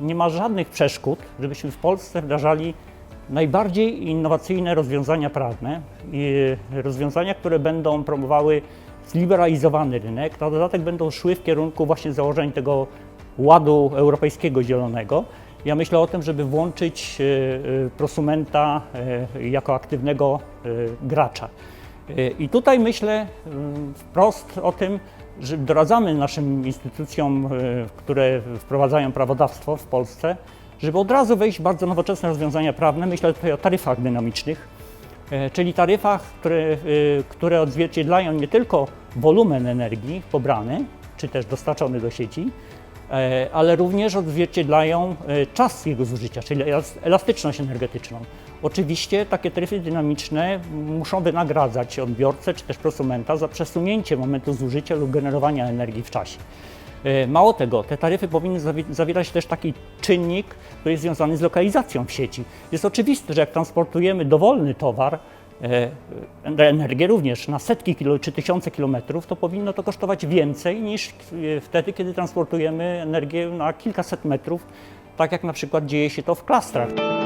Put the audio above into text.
nie ma żadnych przeszkód, żebyśmy w Polsce wdrażali najbardziej innowacyjne rozwiązania prawne i rozwiązania, które będą promowały zliberalizowany rynek. Na dodatek będą szły w kierunku właśnie założeń tego ładu europejskiego zielonego. Ja myślę o tym, żeby włączyć e, e, prosumenta e, jako aktywnego e, gracza. E, I tutaj myślę mm, wprost o tym, doradzamy naszym instytucjom, e, które wprowadzają prawodawstwo w Polsce, żeby od razu wejść w bardzo nowoczesne rozwiązania prawne. Myślę tutaj o taryfach dynamicznych, e, czyli taryfach, które, e, które odzwierciedlają nie tylko wolumen energii pobrany, czy też dostarczony do sieci, ale również odzwierciedlają e, czas jego zużycia, czyli elas- elastyczność energetyczną. Oczywiście takie taryfy dynamiczne muszą wynagradzać odbiorcę czy też prosumenta za przesunięcie momentu zużycia lub generowania energii w czasie. E, Mało tego, te taryfy powinny zawi- zawierać też taki czynnik, który jest związany z lokalizacją w sieci. Jest oczywiste, że jak transportujemy dowolny towar, e, e, energię również na setki kilo, czy tysiące kilometrów, to powinno to kosztować więcej niż e, wtedy, kiedy transportujemy energię na kilkaset metrów, tak jak na przykład dzieje się to w klastrach.